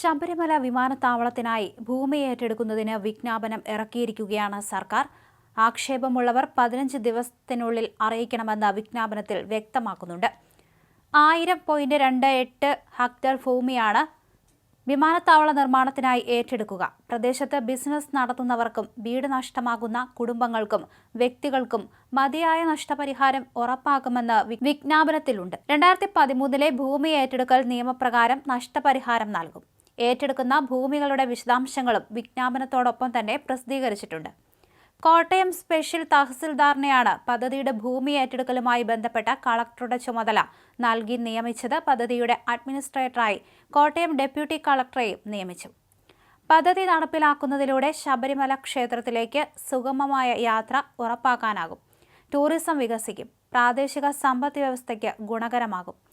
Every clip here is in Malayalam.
ശബരിമല വിമാനത്താവളത്തിനായി ഭൂമി ഏറ്റെടുക്കുന്നതിന് വിജ്ഞാപനം ഇറക്കിയിരിക്കുകയാണ് സർക്കാർ. ആക്ഷേപമുള്ളവർ പതിനഞ്ച് ദിവസത്തിനുള്ളിൽ അറിയിക്കണമെന്ന് വിജ്ഞാപനത്തിൽ വ്യക്തമാക്കുന്നുണ്ട്. ആയിരം പോയിന്റ് രണ്ട് എട്ട് ഹക്ടർ ഭൂമിയാണ് വിമാനത്താവള നിർമ്മാണത്തിനായി ഏറ്റെടുക്കുക. പ്രദേശത്ത് ബിസിനസ് നടത്തുന്നവർക്കും വീട് നഷ്ടമാകുന്ന കുടുംബങ്ങൾക്കും വ്യക്തികൾക്കും മതിയായ നഷ്ടപരിഹാരം ഉറപ്പാക്കുമെന്ന് വിജ്ഞാപനത്തിലുണ്ട്. രണ്ടായിരത്തി പതിമൂന്നിലെ ഭൂമി ഏറ്റെടുക്കൽ നിയമപ്രകാരം നഷ്ടപരിഹാരം നൽകും. ഏറ്റെടുക്കുന്ന ഭൂമികളുടെ വിശദാംശങ്ങളും വിജ്ഞാപനത്തോടൊപ്പം തന്നെ പ്രസിദ്ധീകരിച്ചിട്ടുണ്ട്. കോട്ടയം സ്പെഷ്യൽ തഹസിൽദാറിനെയാണ് പദ്ധതിയുടെ ഭൂമി ഏറ്റെടുക്കലുമായി ബന്ധപ്പെട്ട കളക്ടറുടെ ചുമതല നൽകി നിയമിച്ചത് പദ്ധതിയുടെ അഡ്മിനിസ്ട്രേറ്ററായി കോട്ടയം ഡെപ്യൂട്ടി കളക്ടറെയും നിയമിച്ചു. പദ്ധതി നടപ്പിലാക്കുന്നതിലൂടെ ശബരിമല ക്ഷേത്രത്തിലേക്ക് സുഗമമായ യാത്ര ഉറപ്പാക്കാനാകും. ടൂറിസം വികസിക്കും. പ്രാദേശിക സമ്പദ് വ്യവസ്ഥയ്ക്ക് ഗുണകരമാകും.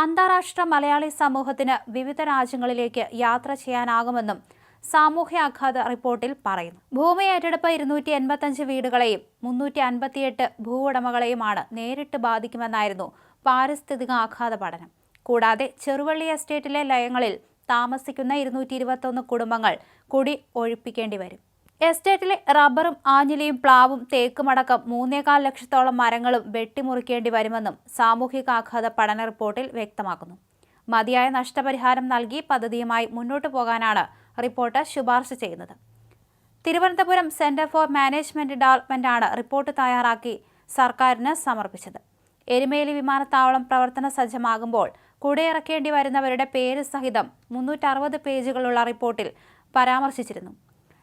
അന്താരാഷ്ട്ര മലയാളി സമൂഹത്തിന് വിവിധ രാജ്യങ്ങളിലേക്ക് യാത്ര ചെയ്യാനാകുമെന്നും സാമൂഹ്യാഘാത റിപ്പോർട്ടിൽ പറയുന്നു. ഭൂമി ഏറ്റെടുപ്പ് ഇരുന്നൂറ്റി എൺപത്തഞ്ച് വീടുകളെയും മുന്നൂറ്റി അൻപത്തിയെട്ട് ഭൂവുടമകളെയുമാണ് നേരിട്ട് ബാധിക്കുമെന്നായിരുന്നു പാരിസ്ഥിതിക ആഘാത പഠനം. കൂടാതെ ചെറുവള്ളി എസ്റ്റേറ്റിലെ ലയങ്ങളിൽ താമസിക്കുന്ന ഇരുന്നൂറ്റി കുടുംബങ്ങൾ കുടി ഒഴിപ്പിക്കേണ്ടി വരും. എസ്റ്റേറ്റിലെ റബ്ബറും ആഞ്ഞിലിയും പ്ലാവും തേക്കുമടക്കം മൂന്നേകാൽ ലക്ഷത്തോളം മരങ്ങളും വെട്ടിമുറിക്കേണ്ടി വരുമെന്നും സാമൂഹികാഘാത പഠന റിപ്പോർട്ടിൽ വ്യക്തമാക്കുന്നു. മതിയായ നഷ്ടപരിഹാരം നൽകി പദ്ധതിയുമായി മുന്നോട്ടു പോകാനാണ് റിപ്പോർട്ട് ശുപാർശ ചെയ്യുന്നത്. Thiruvananthapuram centre for management development ആണ് റിപ്പോർട്ട് തയ്യാറാക്കി സർക്കാരിന് സമർപ്പിച്ചത്. എരുമേലി വിമാനത്താവളം പ്രവർത്തന സജ്ജമാകുമ്പോൾ കുടയിറക്കേണ്ടി വരുന്നവരുടെ പേര് സഹിതം മുന്നൂറ്ററുപത് പേജുകളുള്ള റിപ്പോർട്ടിൽ പരാമർശിച്ചിരുന്നു.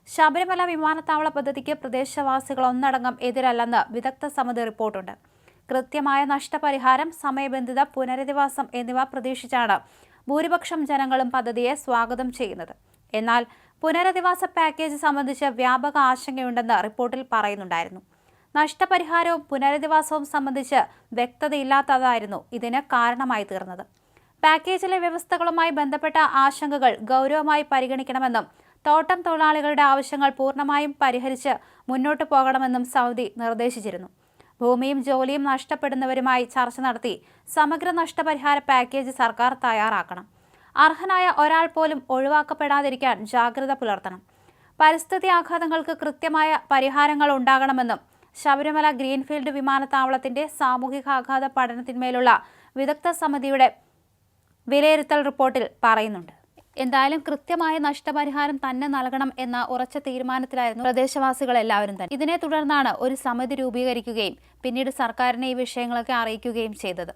ശബരിമല വിമാനത്താവള പദ്ധതിക്ക് പ്രദേശവാസികൾ ഒന്നടങ്കം എതിരല്ലെന്ന് വിദഗ്ധ സമിതി റിപ്പോർട്ടുണ്ട്. കൃത്യമായ നഷ്ടപരിഹാരം സമയബന്ധിത പുനരധിവാസം എന്നിവ പ്രതീക്ഷിച്ചാണ് ഭൂരിപക്ഷം ജനങ്ങളും പദ്ധതിയെ സ്വാഗതം ചെയ്യുന്നത്. എന്നാൽ പുനരധിവാസ പാക്കേജ് സംബന്ധിച്ച് വ്യാപക ആശങ്കയുണ്ടെന്ന് റിപ്പോർട്ടിൽ പറയുന്നുണ്ടായിരുന്നു. നഷ്ടപരിഹാരവും പുനരധിവാസവും സംബന്ധിച്ച് വ്യക്തതയില്ലാത്തതായിരുന്നു ഇതിന് കാരണമായി തീർന്നത്. പാക്കേജിലെ വ്യവസ്ഥകളുമായി ബന്ധപ്പെട്ട ആശങ്കകൾ ഗൗരവമായി പരിഗണിക്കണമെന്നും തോട്ടം തൊഴിലാളികളുടെ ആവശ്യങ്ങൾ പൂർണമായും പരിഹരിച്ച് മുന്നോട്ടു പോകണമെന്നും സൗദി നിർദ്ദേശിച്ചിരുന്നു. ഭൂമിയും ജോലിയും നഷ്ടപ്പെടുന്നവരുമായി ചർച്ച നടത്തി സമഗ്ര നഷ്ടപരിഹാര പാക്കേജ് സർക്കാർ തയ്യാറാക്കണം. അർഹനായ ഒരാൾ പോലും ഒഴിവാക്കപ്പെടാതിരിക്കാൻ ജാഗ്രത പുലർത്തണം. പരിസ്ഥിതി ആഘാതങ്ങൾക്ക് കൃത്യമായ പരിഹാരങ്ങൾ ഉണ്ടാകണമെന്നും ശബരിമല ഗ്രീൻഫീൽഡ് വിമാനത്താവളത്തിന്റെ സാമൂഹിക ആഘാത പഠനത്തിന്മേലുള്ള വിദഗ്ധ സമിതിയുടെ വിലയിരുത്തൽ റിപ്പോർട്ടിൽ പറയുന്നുണ്ട്. എന്തായാലും കൃത്യമായ നഷ്ടപരിഹാരം തന്നെ നൽകണം എന്ന ഉറച്ച തീരുമാനത്തിലായിരുന്നു പ്രദേശവാസികൾ എല്ലാവരും തന്നെ. ഇതിനെ തുടർന്നാണ് ഒരു സമിതി രൂപീകരിക്കുകയും പിന്നീട് സർക്കാരിനെ ഈ വിഷയങ്ങളൊക്കെ അറിയിക്കുകയും ചെയ്തത്.